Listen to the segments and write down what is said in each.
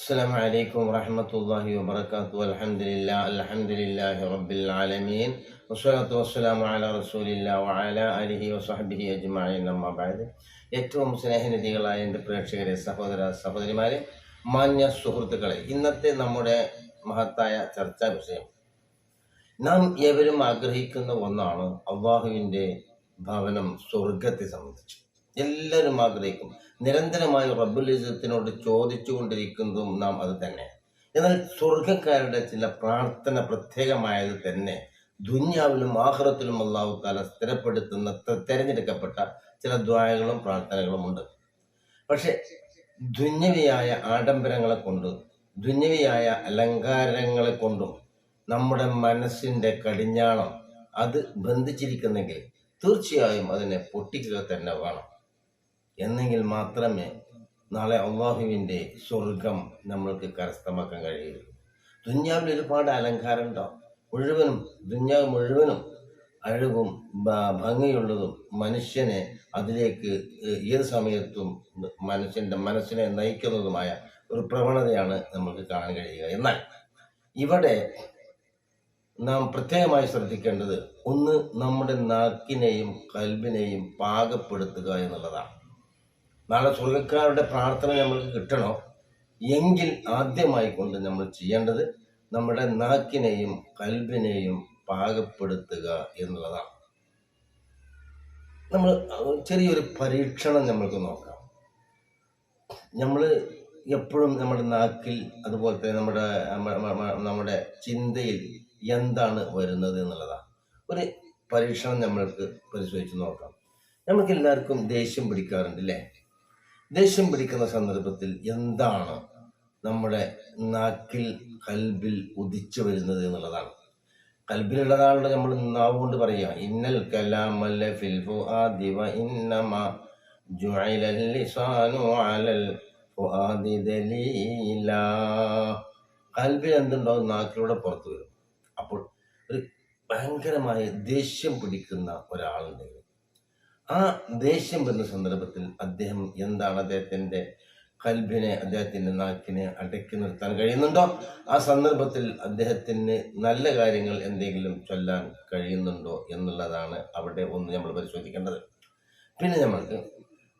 السلام عليكم ورحمة الله وبركاته الحمد لله الحمد لله رب العالمين والصلاة والسلام على رسول الله وعلى آله وصحبه أجمعين أما بعد ഏറ്റവും സ്നേഹനിധികളായ എൻ്റെ പ്രേക്ഷകരെ സഹോദര സഹോദരിമാരെ മാന്യ സുഹൃത്തുക്കളെ ഇന്നത്തെ നമ്മുടെ മഹത്തായ ചർച്ചാ വിഷയം നാം ഏവരും ആഗ്രഹിക്കുന്ന ഒന്നാണ് അള്ളാഹുവിൻ്റെ ഭവനം സ്വർഗത്തെ സംബന്ധിച്ച് എല്ലാവരും ആഗ്രഹിക്കും. നിരന്തരമായി റബ്ബുലിസത്തിനോട് ചോദിച്ചുകൊണ്ടിരിക്കുന്നതും നാം അത് തന്നെ. എന്നാൽ സ്വർഗക്കാരുടെ ചില പ്രാർത്ഥന പ്രത്യേകമായത് തന്നെ ദുന്യാവിലും ആഹ്റത്തിലും അള്ളാഹു താല സ്ഥിരപ്പെടുത്തുന്ന തിരഞ്ഞെടുക്കപ്പെട്ട ചില ദ്വായകളും പ്രാർത്ഥനകളും ഉണ്ട്. പക്ഷെ ദുന്യവിയായ ആഡംബരങ്ങളെ കൊണ്ടും ദുന്യവിയായ അലങ്കാരങ്ങളെ കൊണ്ടും നമ്മുടെ മനസ്സിന്റെ കടിഞ്ഞാണം അത് ബന്ധിച്ചിരിക്കുന്നെങ്കിൽ തീർച്ചയായും അതിനെ പൊട്ടിക്കുക തന്നെ വേണം. എന്നെങ്കിൽ മാത്രമേ നാളെ അള്ളാഹുവിന്റെ സ്വർഗം നമ്മൾക്ക് കരസ്ഥമാക്കാൻ കഴിയുള്ളൂ ദുന്യാവിൽ ഒരുപാട് അലങ്കാരം ഉണ്ടാവും മുഴുവനും ദുന്യാവ് മുഴുവനും അഴകും ഭംഗിയുള്ളതും മനുഷ്യനെ അതിലേക്ക് ഏത് സമയത്തും മനുഷ്യന്റെ മനസ്സിനെ നയിക്കുന്നതുമായ ഒരു പ്രവണതയാണ് നമുക്ക് കാണാൻ കഴിയുക. എന്നാൽ ഇവിടെ നാം പ്രത്യേകമായി ശ്രദ്ധിക്കേണ്ടത് ഒന്ന് നമ്മുടെ നാക്കിനെയും കൽബിനെയും പാകപ്പെടുത്തുക എന്നുള്ളതാണ്. നാളെ സ്വർഗക്കാരുടെ പ്രാർത്ഥന നമ്മൾക്ക് കിട്ടണോ. എങ്കിൽ ആദ്യമായി കൊണ്ട് നമ്മൾ ചെയ്യേണ്ടത് നമ്മുടെ നാക്കിനെയും കൽബിനെയും പാകപ്പെടുത്തുക എന്നുള്ളതാണ്. നമ്മൾ ചെറിയൊരു പരീക്ഷണം നമ്മൾക്ക് നോക്കാം. നമ്മൾ എപ്പോഴും നമ്മുടെ നാക്കിൽ അതുപോലെ തന്നെ നമ്മുടെ നമ്മ- നമ്മ- നമ്മുടെ ചിന്തയിൽ എന്താണ് വരുന്നത് എന്നുള്ളതാണ്. ഒരു പരീക്ഷണം നമ്മൾക്ക് പരിശോധിച്ച് നോക്കാം. നമുക്ക് എല്ലാവർക്കും ദേഷ്യം പിടിക്കാറുണ്ട് അല്ലേ? ദേഷ്യം പിടിക്കുന്ന സന്ദർഭത്തിൽ എന്താണ് നമ്മുടെ നാക്കിൽ കൽബിൽ ഉദിച്ചു വരുന്നത് എന്നുള്ളതാണ്. കൽബിലുള്ളതാണല്ലോ നമ്മൾ നാവ് കൊണ്ട് പറയുക ഇന്നൽ കലാമല്ല ഫിൽ ഫുആദി വ ഇന്നമ ജുഇല ലിസാനു അലൽ ഫുആദി കൽബിൽ എന്തുണ്ടാവും? നാക്കിലൂടെ പുറത്തു വരും. അപ്പോൾ ഒരു ഭയങ്കരമായ ദേഷ്യം പിടിക്കുന്ന ഒരാളുണ്ടെങ്കിൽ ആ ദേഷ്യം വരുന്ന സന്ദർഭത്തിൽ അദ്ദേഹം എന്താണ് അദ്ദേഹത്തിന്റെ കൽബിനെ അദ്ദേഹത്തിന്റെ നാക്കിനെ അടക്കി നിർത്താൻ കഴിയുന്നുണ്ടോ? ആ സന്ദർഭത്തിൽ അദ്ദേഹത്തിന് നല്ല കാര്യങ്ങൾ എന്തെങ്കിലും ചൊല്ലാൻ കഴിയുന്നുണ്ടോ എന്നുള്ളതാണ് അവിടെ ഒന്ന് നമ്മൾ പരിശോധിക്കേണ്ടത്. പിന്നെ നമ്മൾക്ക്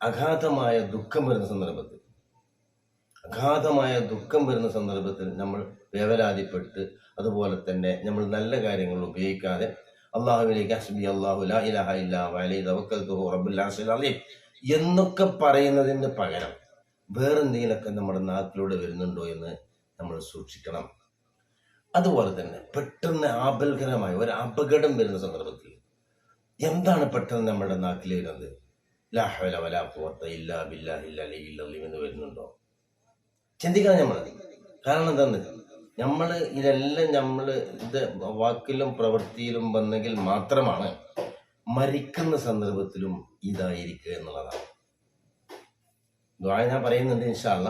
അഗാധമായ ദുഃഖം വരുന്ന സന്ദർഭത്തിൽ അഗാധമായ ദുഃഖം വരുന്ന സന്ദർഭത്തിൽ നമ്മൾ വേവലാതിപ്പെട്ട് അതുപോലെ തന്നെ നമ്മൾ നല്ല കാര്യങ്ങൾ ഉപയോഗിക്കാതെ അള്ളാഹുവിലേക്ക് ഹസ്ബി അള്ളാഹു ലാ ഇലാഹ എന്നൊക്കെ പറയുന്നതിന് പകരം വേറെന്തെങ്കിലുമൊക്കെ നമ്മുടെ നാക്കിലൂടെ വരുന്നുണ്ടോ എന്ന് നമ്മൾ സൂക്ഷിക്കണം. അതുപോലെ തന്നെ പെട്ടെന്ന് ആപൽകരമായ ഒരു അപകടം വരുന്ന സന്ദർഭത്തിൽ എന്താണ് പെട്ടെന്ന് നമ്മുടെ നാട്ടിൽ വരുന്നത്? ലാ ഹൗല വലാ ഖുവത്ത ഇല്ലാ ബില്ലാ ഇല്ല എന്ന് വരുന്നുണ്ടോ? ചിന്തിക്കണം നമ്മൾ കാരണം എന്താന്ന് നമ്മൾ ഇതെല്ലാം നമ്മൾ ഇത് വാക്കിലും പ്രവൃത്തിയിലും വന്നെങ്കിൽ മാത്രമാണ് മരിക്കുന്ന സന്ദർഭത്തിലും ഇതായിരിക്കുക എന്നുള്ളതാണ്. ദ്വാ ഞാൻ പറയുന്നുണ്ട് ഇൻഷാല്ല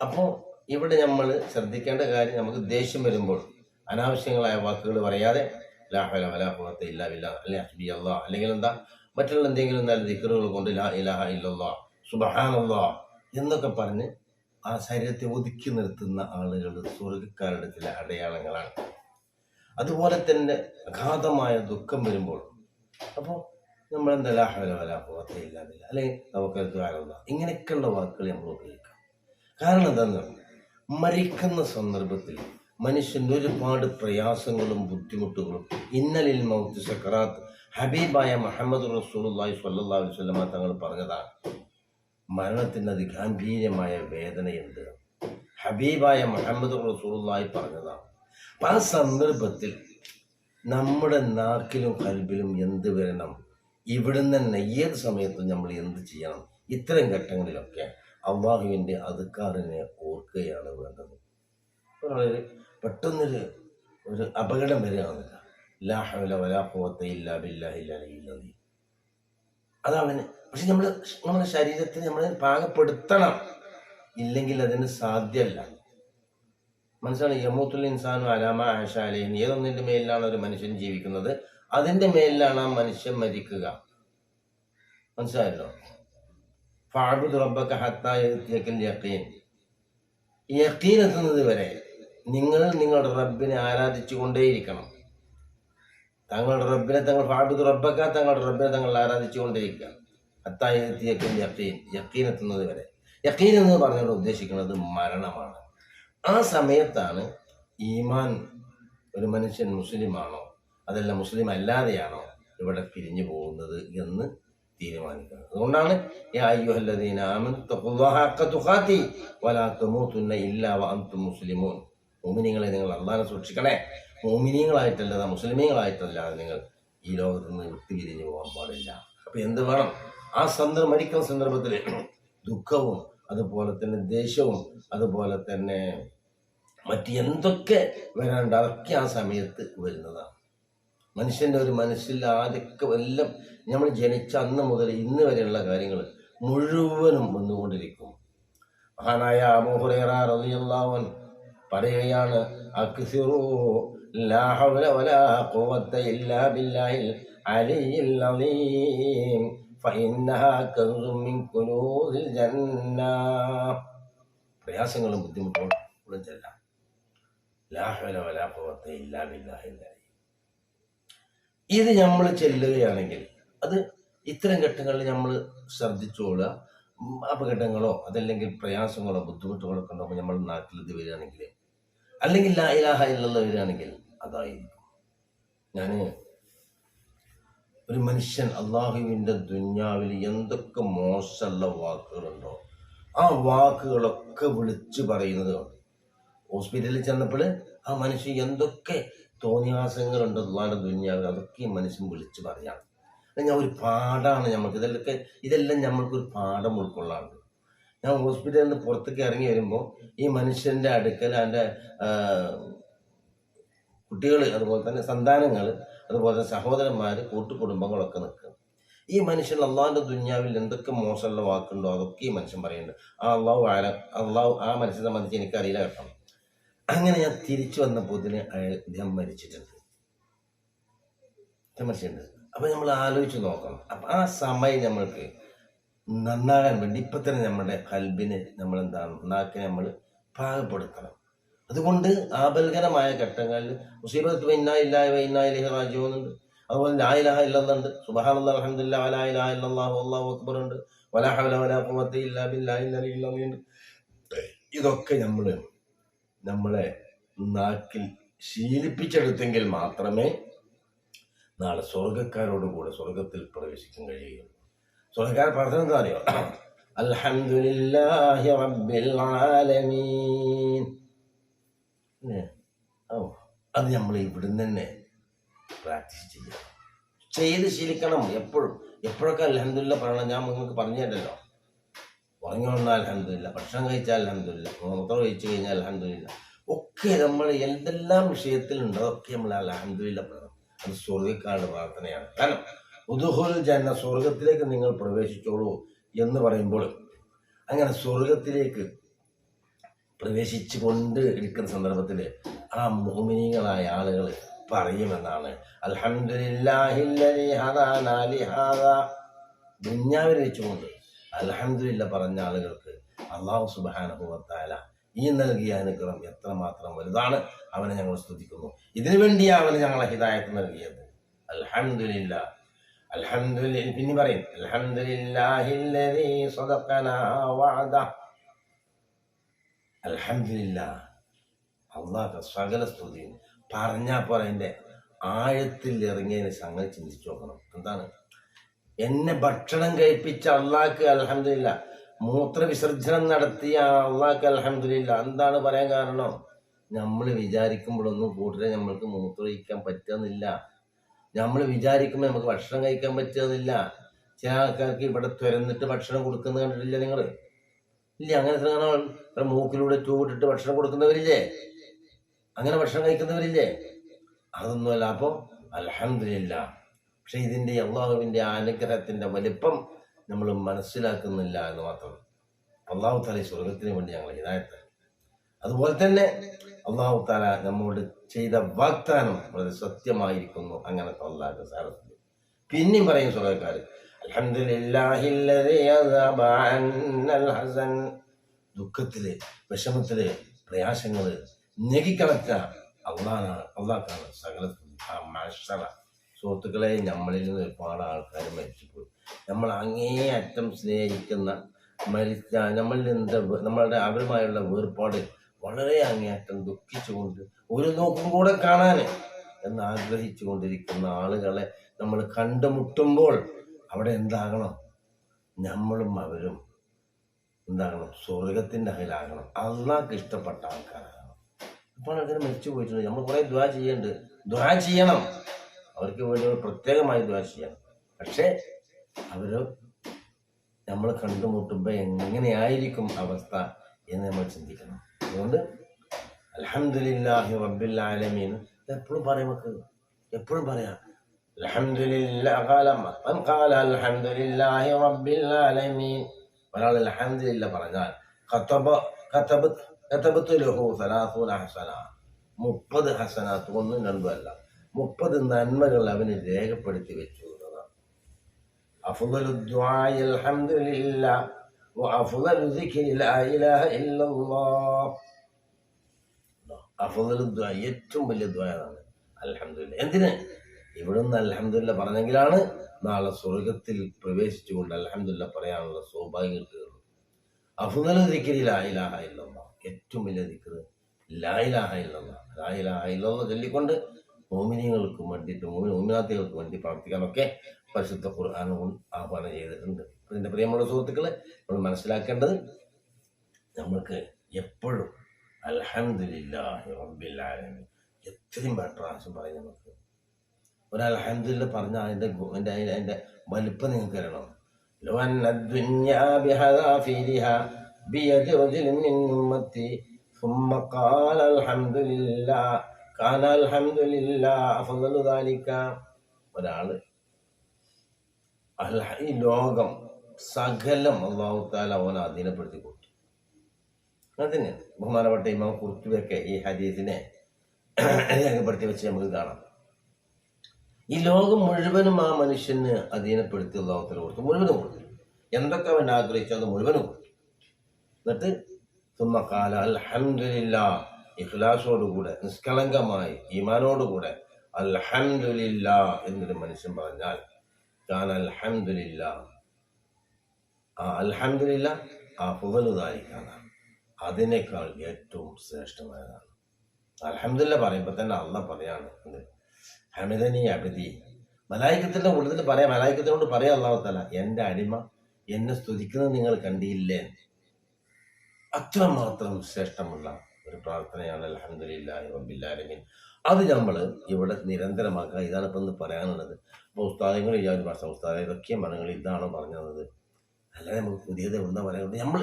അപ്പോൾ ഇവിടെ നമ്മൾ ശ്രദ്ധിക്കേണ്ട കാര്യം നമുക്ക് ദേഷ്യം വരുമ്പോൾ അനാവശ്യങ്ങളായ വാക്കുകൾ പറയാതെ ലാഹല വലാഹുവത്തെ ഇല്ല ഇല്ല അല്ലെ അല്ലെങ്കിൽ എന്താ മറ്റുള്ള എന്തെങ്കിലും നല്ല ദിക്കറുകൾ കൊണ്ട് ലാ ഇലാഹ ഇല്ലല്ലാ സുബഹാനല്ലാ എന്നൊക്കെ പറഞ്ഞ് ആ ശരീരത്തെ ഒതുക്കി നിർത്തുന്ന ആളുകൾ സ്വർഗക്കാരുടെ ചില അടയാളങ്ങളാണ്. അതുപോലെ തന്നെ അഗാധമായ ദുഃഖം വരുമ്പോൾ അപ്പോൾ നമ്മൾ എന്താ ലാഹല വലാഹുവത്തെ ഇല്ലാതില്ല അല്ലെങ്കിൽ നമുക്ക് ആരല്ല ഇങ്ങനെയൊക്കെയുള്ള വാക്കുകൾ നമ്മൾ ഉപയോഗിക്കാം. കാരണം എന്താണെന്ന് മരിക്കുന്ന സന്ദർഭത്തിൽ മനുഷ്യൻ ഒരുപാട് പ്രയാസങ്ങളും ബുദ്ധിമുട്ടുകളും ഇന്നലിൽ മൗത്ത് സക്കറാത്ത് ഹബീബായ മുഹമ്മദ് റസൂലുള്ളാഹി സ്വല്ലല്ലാഹു അലൈഹി വസല്ലമ തങ്ങൾ പറഞ്ഞതാണ്. മരണത്തിന് അതിഗാംഭീര്യമായ വേദനയുണ്ട്. ഹബീബായ മുഹമ്മദ് റസൂലുള്ളാഹി പറഞ്ഞതാണ്. അപ്പം ആ സന്ദർഭത്തിൽ നമ്മുടെ നാക്കിലും കൽബിലും എന്ത് വരണം? ഇവിടുന്ന് തന്നെ ഏത് സമയത്തും നമ്മൾ എന്ത് ചെയ്യണം? ഇത്തരം ഘട്ടങ്ങളിലൊക്കെ അള്ളാഹുവിന്റെ അതുക്കാറിനെ ഓർക്കുകയാണ് വേണ്ടത്. വളരെ പെട്ടെന്നൊരു ഒരു അപകടം വരികയാണെന്നില്ല ലാഹവല ഇല്ല ബില്ലാഹില്ല അതവന് പക്ഷെ നമ്മൾ നമ്മുടെ ശരീരത്തെ നമ്മൾ പാകപ്പെടുത്തണം. ഇല്ലെങ്കിൽ അതിന് സാധ്യമല്ല. മനസ്സിലാണ്? യമൂത്തുൽ ഇൻസാനു അലാമ ആശാലയും ഏതൊന്നിന്റെ മേലിലാണ് ഒരു മനുഷ്യൻ ജീവിക്കുന്നത്? അതിന്റെ മേലിലാണ് ആ മനുഷ്യൻ മരിക്കുക. മനസ്സിലായല്ലോ? ഫാബുദ് റബ്ബക ഹത്താ യഅതിയക്കൽ യഖീൻ. യക്കീനെത്തുന്നത് വരെ നിങ്ങൾ നിങ്ങളുടെ റബ്ബിനെ ആരാധിച്ചു കൊണ്ടേയിരിക്കണം. തങ്ങളുടെ റബ്ബിനെ തങ്ങൾ ഫാബിദ് റബ്ബക്ക തങ്ങളുടെ റബ്ബിനെ തങ്ങൾ ആരാധിച്ചു കൊണ്ടേയിരിക്കുക. അത്തായത്തിയക്കും യക്കീൻ യക്കീൻ വരെ യക്കീൻ എന്ന് പറഞ്ഞുകൊണ്ട് ഉദ്ദേശിക്കുന്നത് മരണമാണ്. ആ സമയത്താണ് ഈമാൻ ഒരു മനുഷ്യൻ മുസ്ലിമാണോ അതല്ല മുസ്ലിം അല്ലാതെയാണോ ഇവിടെ പിരിഞ്ഞു പോകുന്നത് എന്ന് തീരുമാനിക്കുന്നത്. അതുകൊണ്ടാണ് മുസ്ലിമൂൻ. നിങ്ങൾ അള്ളാഹനെ സൂക്ഷിക്കണേ. മുഅ്മിനീങ്ങളായിട്ടല്ലാതെ മുസ്ലിമീങ്ങളായിട്ടല്ലാതെ നിങ്ങൾ ഈ ലോകത്ത് നിന്ന് വിട്ടുപിരിഞ്ഞു പോകാൻ പാടില്ല. അപ്പൊ എന്ത് വേണം? ആ സന്ദർഭം മരിക്കുന്ന സന്ദർഭത്തിൽ ദുഃഖവും അതുപോലെ തന്നെ ദേഷ്യവും അതുപോലെ തന്നെ മറ്റ് എന്തൊക്കെ വരാണ്ട് അതൊക്കെ ആ സമയത്ത് വരുന്നതാണ്. മനുഷ്യന്റെ ഒരു മനസ്സിൽ ആദ്യമൊക്കെ എല്ലാം നമ്മൾ ജനിച്ച അന്ന് മുതൽ ഇന്ന് വരെയുള്ള കാര്യങ്ങൾ മുഴുവനും വന്നുകൊണ്ടിരിക്കും. മഹാനായ അബൂഹുറൈറ റളിയല്ലാഹു അൻഹു പറയുകയാണ് അക്സിറു ലാ വലാ ഖുവത ഇല്ലാ ബില്ലാഹിൽ അലിയിൽ ജന്ന പ്രയാസങ്ങളും ബുദ്ധിമുട്ടുകളും ചെല്ലാം ലാ ഹൗല വലാ ഖുവത്ത ഇല്ലാ ഇത് നമ്മൾ ചെല്ലുകയാണെങ്കിൽ അത് ഇത്തരം ഘട്ടങ്ങളിൽ നമ്മൾ ശ്രദ്ധിച്ചോളുക. ഉം, അപകടങ്ങളോ അതല്ലെങ്കിൽ പ്രയാസങ്ങളോ ബുദ്ധിമുട്ടുകളോ ഒക്കെ ഉണ്ടാകുമ്പോൾ നമ്മൾ നാട്ടിൽ ഇത് വരികയാണെങ്കിൽ അല്ലെങ്കിൽ ലാ ഇലാഹ ഇല്ലല്ല വരികയാണെങ്കിൽ അതായിരിക്കും. ഞാൻ ഒരു മനുഷ്യൻ അള്ളാഹുവിന്റെ ദുന്യാവിൽ എന്തൊക്കെ മോശമുള്ള വാക്കുകളുണ്ടോ ആ വാക്കുകളൊക്കെ വിളിച്ചു പറയുന്നത് കൊണ്ട്. ഹോസ്പിറ്റലിൽ ചെന്നപ്പോൾ ആ മനുഷ്യൻ എന്തൊക്കെ തോന്നിയാസങ്ങളുണ്ട് അള്ളാഹിന്റെ ദുന്യാവിൽ അതൊക്കെ മനുഷ്യൻ വിളിച്ചു പറയാം അത് ഞാൻ ഒരു പാഠമാണ് നമുക്ക് ഇതെല്ലാം ഇതെല്ലാം നമ്മൾക്കൊരു പാഠം ഉൾക്കൊള്ളാറുണ്ട് ഞാൻ ഹോസ്പിറ്റലിൽ നിന്ന് പുറത്തേക്ക് ഇറങ്ങി വരുമ്പോൾ ഈ മനുഷ്യന്റെ അടുക്കൽ അതിന്റെ കുട്ടികൾ അതുപോലെ തന്നെ സന്താനങ്ങൾ അതുപോലെ സഹോദരന്മാർ കൂട്ടുകുടുംബങ്ങളൊക്കെ നിൽക്കും. ഈ മനുഷ്യൻ അള്ളാഹിന്റെ ദുന്യാവിൽ എന്തൊക്കെ മോശമുള്ള വാക്കുണ്ടോ അതൊക്കെ ഈ മനുഷ്യൻ പറയുന്നുണ്ട്. ആ അള്ളാഹു ആല അള്ളാഹു ആ മനുഷ്യനെ സംബന്ധിച്ച് എനിക്കറിയില്ല കേട്ടോ. അങ്ങനെ ഞാൻ തിരിച്ചു വന്നപ്പോൾ ഇതിന് അദ്ദേഹം മരിച്ചിട്ടുണ്ട്. മരിച്ചിട്ടുണ്ട്. അപ്പം നമ്മൾ ആലോചിച്ച് നോക്കണം. അപ്പം ആ സമയം നമ്മൾക്ക് നന്നാകാൻ വേണ്ടി ഇപ്പം തന്നെ നമ്മുടെ കൽബിന് നമ്മൾ എന്താണ് നാക്കിനെ നമ്മൾ പാകപ്പെടുത്തണം. അതുകൊണ്ട് ആപൽകരമായ ഘട്ടങ്ങളിൽ മുസീബത്ത് ഇന്നായില്ലായ ഇന്നായിലേക്ക് രാജ്യമുണ്ട് അതുപോലെ ലായിലാഹ ഇല്ലെന്നുണ്ട് സുബഹാനുള്ള അലഹമില്ല അക്ബർ ഉണ്ട് ഇല്ലാ ഇതൊക്കെ നമ്മൾ നമ്മളെ നാക്കിൽ ശീലിപ്പിച്ചെടുത്തെങ്കിൽ മാത്രമേ നാളെ സ്വർഗക്കാരോട് കൂടെ സ്വർഗത്തിൽ പ്രവേശിക്കാൻ കഴിയുകയുള്ളൂ. സ്വർഗക്കാർ പ്രാർത്ഥന എന്താ റബ്ബിൽ ആലമീൻ. ഇല്ലേ? ഓ അത് നമ്മൾ ഇവിടുന്ന് തന്നെ പ്രാക്ടീസ് ചെയ്യണം ചെയ്ത് ശീലിക്കണം എപ്പോഴും. എപ്പോഴൊക്കെ അലഹമില്ല പറയണം ഞാൻ നിങ്ങൾക്ക് പറഞ്ഞു തരല്ലോ ഉറങ്ങി വന്നാൽ അലഹമില്ല ഭക്ഷണം കഴിച്ചാൽ അലഹമില്ല മൂത്രം കഴിച്ചു കഴിഞ്ഞാൽ അലഹമില്ല ഒക്കെ നമ്മൾ എന്തെല്ലാം വിഷയത്തിലുണ്ടോ അതൊക്കെ നമ്മൾ അലഹമില്ല പറയണം. അത് സ്വർഗക്കാരുടെ പ്രാർത്ഥനയാണ്. കാരണം ഉദുഹുൽ ജന്ന സ്വർഗത്തിലേക്ക് നിങ്ങൾ പ്രവേശിച്ചോളൂ എന്ന് പറയുമ്പോൾ അങ്ങനെ സ്വർഗത്തിലേക്ക് പ്രവേശിച്ചു കൊണ്ട് ഇരിക്കുന്ന സന്ദർഭത്തിൽ ആ മോമിനികളായ ആളുകൾ പറയുമെന്നാണ്. ദുന്യാവിൽ വെച്ചുകൊണ്ട് അലഹമില്ല പറഞ്ഞ ആളുകൾക്ക് അള്ളാഹു സുബ്ഹാനഹു വതആല ഈ നൽകിയ അനുഗ്രഹം എത്രമാത്രം വലുതാണ് അവനെ ഞങ്ങൾ സ്തുതിക്കുന്നു. ഇതിനു വേണ്ടിയാണ് അവന് ഞങ്ങളെ ഹിദായത്ത് നൽകിയത്. അലഹമില്ല അലഹമില്ല പിന്നെ പറയും അൽഹംദുലില്ലാഹില്ലദീ അൽഹംദുലില്ല അള്ളാഹ് സകല സ്തുതിയും. പറഞ്ഞാൽ പോലെ അതിന്റെ ആഴത്തിൽ ഇറങ്ങിയതിന് സംഗതി ചിന്തിച്ചു നോക്കണം. എന്താണ്? എന്നെ ഭക്ഷണം കഴിപ്പിച്ച അള്ളാഹ്ക്ക് അലഹമില്ല മൂത്രവിസർജനം നടത്തിയ അള്ളാഹ്ക്ക് അലഹമില്ല എന്താണ് പറയാൻ കാരണം? നമ്മൾ വിചാരിക്കുമ്പോഴൊന്നും കൂടുതൽ നമ്മൾക്ക് മൂത്രമൊഴിക്കാൻ പറ്റുന്നില്ല. നമ്മൾ വിചാരിക്കുമ്പോൾ നമുക്ക് ഭക്ഷണം കഴിക്കാൻ പറ്റുന്നില്ല. ചില ആൾക്കാർക്ക് ഇവിടെ തുരന്നിട്ട് ഭക്ഷണം കൊടുക്കുന്നത് കണ്ടിട്ടില്ല നിങ്ങൾ ഇല്ല അങ്ങനെ എത്ര മൂക്കിലൂടെ ഇട്ടിട്ട് ഭക്ഷണം കൊടുക്കുന്നവരില്ലേ? അങ്ങനെ ഭക്ഷണം കഴിക്കുന്നവരില്ലേ? അതൊന്നുമല്ല അപ്പോൾ അലഹമില്ല പക്ഷെ ഇതിന്റെ അള്ളാഹുവിന്റെ അനുഗ്രഹത്തിന്റെ വലിപ്പം നമ്മൾ മനസ്സിലാക്കുന്നില്ല എന്ന് മാത്രം. അള്ളാഹു താല സ്വർഗത്തിന് വേണ്ടി ഞങ്ങൾ ഹിതായത്ത് അതുപോലെ തന്നെ അള്ളാഹു താല നമ്മോട് ചെയ്ത വാഗ്ദാനം വളരെ സത്യമായിരിക്കുന്നു. അങ്ങനത്തെ അള്ളാഹ് സാരത്തിൽ പിന്നെയും പറയും സ്വർഗക്കാർ ദുഃഖത്തിൽ വിഷമത്തിൽ പ്രയാസങ്ങൾ ഞെകിക്കളച്ച അള്ളാഹാണ് അള്ളാഹ്ക്കാണ് സകല ആ മഷറ. സുഹൃത്തുക്കളെ നമ്മളിൽ നിന്ന് ഒരുപാട് ആൾക്കാർ മരിച്ചുപോയി. നമ്മൾ അങ്ങേയറ്റം സ്നേഹിക്കുന്ന മരിച്ച നമ്മളിൽ നിന്ന് നമ്മളുടെ അവരുമായുള്ള വേർപാട് വളരെ അങ്ങേയറ്റം ദുഃഖിച്ചുകൊണ്ട് ഒരു നോക്കും കൂടെ കാണാൻ എന്ന് ആഗ്രഹിച്ചു കൊണ്ടിരിക്കുന്ന ആളുകളെ നമ്മൾ കണ്ടുമുട്ടുമ്പോൾ അവിടെ എന്താകണം? നമ്മളും അവരും എന്താകണം? സ്വർഗത്തിന്റെ അകലാകണം. അള്ളാഹ്ക്ക് ഇഷ്ടപ്പെട്ട ആൾക്കാരാകണം. അപ്പോൾ അങ്ങനെ മരിച്ചു പോയിട്ടുണ്ട്. നമ്മൾ കുറേ ദ്വാ ചെയ്യേണ്ട. ദ്വാ ചെയ്യണം. അവർക്ക് വേണ്ടി പ്രത്യേകമായി ദ്വാ ചെയ്യണം. പക്ഷേ അവർ നമ്മൾ കണ്ടുമുട്ടുമ്പോൾ എങ്ങനെയായിരിക്കും അവസ്ഥ എന്ന് നമ്മൾ ചിന്തിക്കണം. അതുകൊണ്ട് അൽഹംദുലില്ലാഹി റബ്ബിൽ ആലമീൻ. എപ്പോഴും പറയും നമുക്ക് എപ്പോഴും പറയാം. അൽഹംദുലില്ലാ ഖാല മൻ ഖാല അൽഹംദുലില്ലാഹി റബ്ബിൽ ആലമീൻ ഒരാൾ അൽഹംദുലില്ല പറഞ്ഞാൽ ഖതബ ഖതബ ഖതബത്തു ലഹു സലാസൂന ഹസന മുപ്പത് ഹസനാത്ത് ഒന്നും രണ്ടും അല്ല മുപ്പത് നന്മകൾ അവന് രേഖപ്പെടുത്തി വെച്ചു എന്നതാണ് أفضل الدعاء الحمد لله وأفضل الذكر لا إله إلا الله അഫദൽ ദ്വാ ഏറ്റവും വലിയ ദ്വായാണ് അൽഹംദുലില്ല ഇവിടുന്ന് അലഹമില്ല പറഞ്ഞെങ്കിലാണ് നാളെ സ്വർഗത്തിൽ പ്രവേശിച്ചുകൊണ്ട് അലഹമില്ല പറയാനുള്ള സൗഭാഗ്യം കിട്ടുകയുള്ളൂ. അഫുദല ദിക്കരി ലായിലാഹ ഏറ്റവും വലിയ ദിക്കറ് ലായിലാഹ ഇല്ലല്ല ചൊല്ലിക്കൊണ്ട് മോമിനിയങ്ങൾക്കും വേണ്ടിയിട്ട് മോമിനാത്തികൾക്ക് വേണ്ടി പ്രാർത്ഥിക്കാനൊക്കെ പരിശുദ്ധ ഖുർആൻ ആഹ്വാനം ചെയ്തിട്ടുണ്ട്. അതിന്റെ പ്രിയമുള്ള സുഹൃത്തുക്കളെ നമ്മൾ മനസ്സിലാക്കേണ്ടത് നമ്മൾക്ക് എപ്പോഴും അൽഹംദുലില്ലാഹി റബ്ബിൽ ആലമീൻ. എത്രയും ബെറ്റർ ആവശ്യം പറയും നമുക്ക്. ഒരാൾ അലഹമ്മദില്ല പറഞ്ഞ അതിന്റെ അതിന്റെ അതിന്റെ വലിപ്പം നിങ്ങൾക്ക് അറിയണം ഒരാൾ ഈ ലോകം സകലം അള്ളാഹു അവൻ അധീനപ്പെടുത്തി കൊടുത്തു അതിന് ബഹുമാനപ്പെട്ട ഇമാം കുർത്തുവൊക്കെ ഈ ഹരീതിനെ രേഖപ്പെടുത്തി വെച്ച് നമുക്ക് കാണാം. ഈ ലോകം മുഴുവനും ആ മനുഷ്യന് അധീനപ്പെടുത്തി ലോകത്തിന് കൊടുത്തു മുഴുവനും കൊടുത്തു. എന്തൊക്കെ അവൻ ആഗ്രഹിച്ചു അത് മുഴുവനും കൊടുത്തു. എന്നിട്ട് സുമ്മക്കാല അൽഹമില്ല ഇഖ്ലാസോടുകൂടെ നിഷ്കളങ്കമായി ഈമാനോടുകൂടെ അൽഹമില്ല എന്നൊരു മനുഷ്യൻ പറഞ്ഞാൽ കാൻ അൽഹമില്ല ആ അൽഹമില്ല ആ പുകലുതായിരിക്കാണ് അതിനേക്കാൾ ഏറ്റവും ശ്രേഷ്ഠമായതാണ്. അലഹമില്ല പറയുമ്പോൾ തന്നെ അള്ള പറയാണ് ഹമിദനി അബദി മലായിക്കത്തിന്റെ കൂടുതൽ പറയാം മലായിക്കത്തിനോട് പറയാം അള്ളാഹുത്തല എന്റെ അടിമ എന്നെ സ്തുതിക്കുന്നത് നിങ്ങൾ കണ്ടിയില്ലേ അത്രമാത്രം ശ്രേഷ്ഠമുള്ള ഒരു പ്രാർത്ഥനയാണ് റബ്ബില്ലാലമീൻ അത് നമ്മൾ ഇവിടെ നിരന്തരമാക്കുക. ഇതാണ് ഇപ്പം പറയാനുള്ളത്. അപ്പോൾ ഉസ്താദങ്ങൾ ഈ ഒരു ഇതൊക്കെയും മണങ്ങൾ ഇതാണോ പറഞ്ഞത്? അല്ലാതെ നമുക്ക് പുതിയത് എന്താ പറയാനുള്ളത്? നമ്മൾ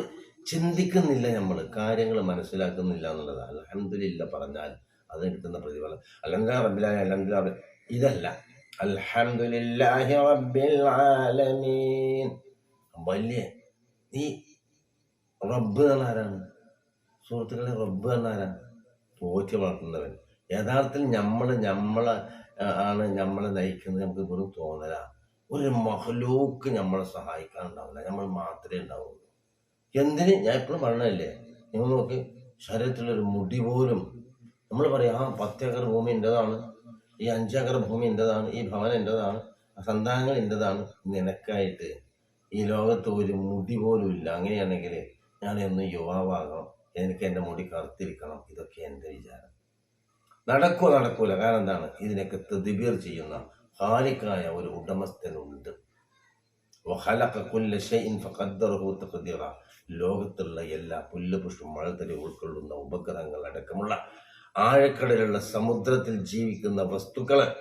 ചിന്തിക്കുന്നില്ല നമ്മൾ കാര്യങ്ങൾ മനസ്സിലാക്കുന്നില്ല എന്നുള്ളത് അലഹമില്ല പറഞ്ഞാൽ അത് കിട്ടുന്ന പ്രതിഫലം. അല്ലെങ്കിൽ റബ്ബിലായ അല്ലെങ്കിൽ അല്ലെന്താ ഇതല്ല. അൽഹംദുലില്ലാഹി റബ്ബിൽ ആലമീൻ. വലിയ നീ റബ്ബ് എന്ന് ആരാണ്? സുഹൃത്തുക്കളെ റബ്ബ് എന്ന് ആരാണ്? പോറ്റി വളർത്തുന്നവൻ. യഥാർത്ഥത്തിൽ നമ്മൾ നമ്മളെ ആണ് നമ്മളെ നയിക്കുന്നത് നമുക്ക് വെറും തോന്നല. ഒരു മഹലൂക്ക് നമ്മളെ സഹായിക്കാൻ ഉണ്ടാവില്ല നമ്മൾ മാത്രമേ ഉണ്ടാവുള്ളൂ. എന്തിന്? ഞാൻ എപ്പോഴും പറഞ്ഞതല്ലേ. നിങ്ങൾ നോക്ക് ശരീരത്തിലൊരു മുടി പോലും നമ്മൾ പറയാം ആ പത്തേക്കർ ഭൂമി എന്റെതാണ് ഈ അഞ്ചേക്കർ ഭൂമി എന്റെതാണ് ഈ ഭവനം എന്റെതാണ് സന്താനങ്ങൾ എന്റെതാണ് നിനക്കായിട്ട് ഈ ലോകത്ത് ഒരു മുടി പോലും ഇല്ല. അങ്ങനെയാണെങ്കിൽ ഞാൻ എന്നും യുവാവാകണം. എനിക്ക് എന്റെ മുടി കറുത്തിരിക്കണം. ഇതൊക്കെ എന്റെ വിചാരം. നടക്കൂ നടക്കൂല. കാരണം എന്താണ്? ഇതിനൊക്കെ തെതിബീർ ചെയ്യുന്ന ഹാലിക്കായ ഒരു ഉടമസ്ഥനുണ്ട്. ലോകത്തുള്ള എല്ലാ പുല്ലുപുഷ്പം മഴത്തിൽ ഉൾക്കൊള്ളുന്ന ഉപഗ്രഹങ്ങൾ അടക്കമുള്ള ആഴക്കടലുള്ള സമുദ്രത്തിൽ ജീവിക്കുന്ന വസ്തുക്കളെ.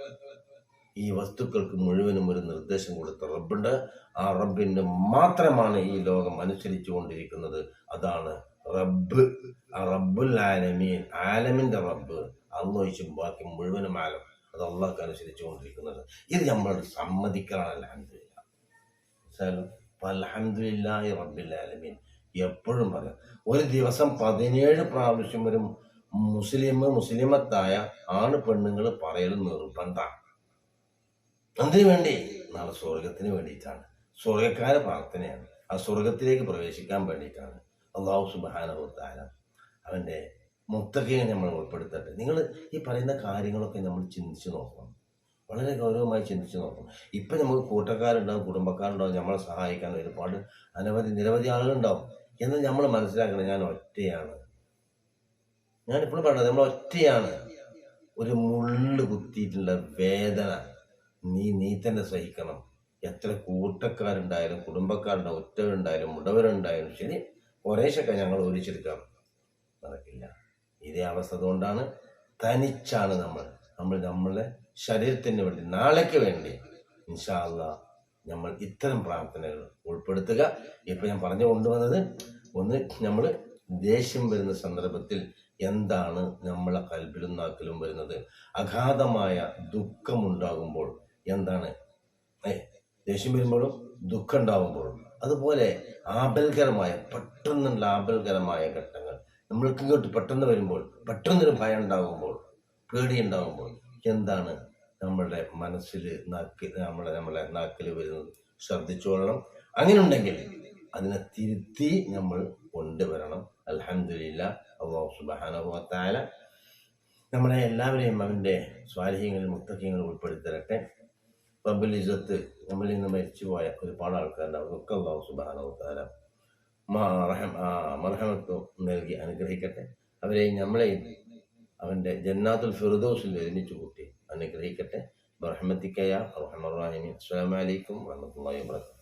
ഈ വസ്തുക്കൾക്ക് മുഴുവനും ഒരു നിർദ്ദേശം കൊടുത്ത റബ്ബുണ്ട്. ആ റബ്ബിന് മാത്രമാണ് ഈ ലോകം അനുസരിച്ചു കൊണ്ടിരിക്കുന്നത്. അതാണ് റബ്ബ്. ആ റബ്ബുൽ ആലമീൻ ആലമിന്റെ റബ്ബ്. അന്നൊഴിച്ചും ബാക്കി മുഴുവനും ആലം. അത് അള്ളാഹ്ക്ക് അനുസരിച്ചു കൊണ്ടിരിക്കുന്നത്. ഇത് നമ്മൾ സമ്മതിക്കണം. അലഹമില്ല റബ്ബിൽ ആലമീൻ. എപ്പോഴും പറയാം. ഒരു ദിവസം പതിനേഴ് പ്രാവശ്യം ഒരു മുസ്ലിം മുസ്ലിമത്തായ ആണ് പെണ്ണുങ്ങൾ പറയൽ നിർബന്ധമാണ് എന്തിനു വേണ്ടി? നാളെ സ്വർഗത്തിന് വേണ്ടിയിട്ടാണ്. സ്വർഗക്കാര പ്രാർത്ഥനയാണ്. ആ സ്വർഗത്തിലേക്ക് പ്രവേശിക്കാൻ വേണ്ടിയിട്ടാണ്. അള്ളാഹു സുബാനഹുത്താല അവന്റെ മുത്തകയെ നമ്മൾ ഉൾപ്പെടുത്തട്ടെ. നിങ്ങൾ ഈ പറയുന്ന കാര്യങ്ങളൊക്കെ നമ്മൾ ചിന്തിച്ച് നോക്കണം. വളരെ ഗൗരവമായി ചിന്തിച്ച് നോക്കണം. ഇപ്പം നമുക്ക് കൂട്ടക്കാരുണ്ടാവും കുടുംബക്കാരുണ്ടാവും നമ്മളെ സഹായിക്കാൻ ഒരുപാട് അനവധി നിരവധി ആളുകളുണ്ടാവും. എന്ന് നമ്മൾ മനസ്സിലാക്കണം ഞാൻ ഒറ്റയാണ്. ഞാനിപ്പോഴും പറഞ്ഞത് നമ്മൾ ഒറ്റയാണ്. ഒരു മുള്ളു കുത്തിയിട്ടുള്ള വേദന നീ നീ തന്നെ സഹിക്കണം. എത്ര കൂട്ടക്കാരുണ്ടായാലും കുടുംബക്കാരുണ്ടാവും ഒറ്റവരുണ്ടായാലും മുടവരുണ്ടായാലും ശരി കുറേശ്ശൊക്കെ ഞങ്ങൾ ഒരിച്ചെടുക്കാം നടക്കില്ല. ഇതേ അവസ്ഥ അതുകൊണ്ടാണ് തനിച്ചാണ് നമ്മൾ നമ്മൾ നമ്മളുടെ ശരീരത്തിന് വേണ്ടി നാളേക്ക് വേണ്ടി ഇൻഷാല്ല നമ്മൾ ഇത്തരം പ്രാർത്ഥനകൾ ഉൾപ്പെടുത്തുക. ഇപ്പൊ ഞാൻ പറഞ്ഞു കൊണ്ടുവന്നത് ഒന്ന് നമ്മൾ ദേഷ്യം വരുന്ന സന്ദർഭത്തിൽ എന്താണ് നമ്മളെ കൽബിലും നാക്കിലും വരുന്നത്? അഗാധമായ ദുഃഖമുണ്ടാകുമ്പോൾ എന്താണ്? ഏ ദേഷ്യം വരുമ്പോഴും ദുഃഖം ഉണ്ടാകുമ്പോഴും അതുപോലെ ആപൽകരമായ പെട്ടെന്നുള്ള ആപൽകരമായ ഘട്ടങ്ങൾ. നമ്മൾക്ക് ഇങ്ങോട്ട് പെട്ടെന്ന് വരുമ്പോൾ പെട്ടെന്നൊരു ഭയം ഉണ്ടാകുമ്പോൾ പേടി ഉണ്ടാകുമ്പോൾ എന്താണ് നമ്മളുടെ മനസ്സിൽ നാക്കി നമ്മളെ നമ്മളെ നാക്കിൽ വരുന്നത്? ശ്രദ്ധിച്ചോളണം അങ്ങനെ ഉണ്ടെങ്കിൽ അതിനെ തിരുത്തി നമ്മൾ കൊണ്ടുവരണം. അൽഹംദുലില്ല അള്ളാഹു സുബാനുഭവത്തായ നമ്മളെ എല്ലാവരെയും അവന്റെ സ്വാരഹ്യങ്ങളിൽ മുത്തഹ്യങ്ങളിൽ ഉൾപ്പെടുത്തരട്ടെ. റബ്ബുൽ ഇസത്ത് നമ്മളിൽ നിന്ന് മരിച്ചുപോയ ഒരുപാട് ആൾക്കാരുണ്ട് അവർക്കൊക്കെ അള്ളാഹു സുബാനുഭവത്താല മർഹമത്വം നൽകി അനുഗ്രഹിക്കട്ടെ. അവരെയും നമ്മളെയും അവന്റെ ജന്നാത്തുൽ ഫിറുദോസിൽ ഒരുമിച്ച് കൂട്ടി അനുഗ്രഹിക്കട്ടെ. ബർഹമത്തിക്കയ റഹ്മറാഹിമി അസ്സാം വലൈക്കും വാഹമത്തല്ലാ വാബർക്കാത്തു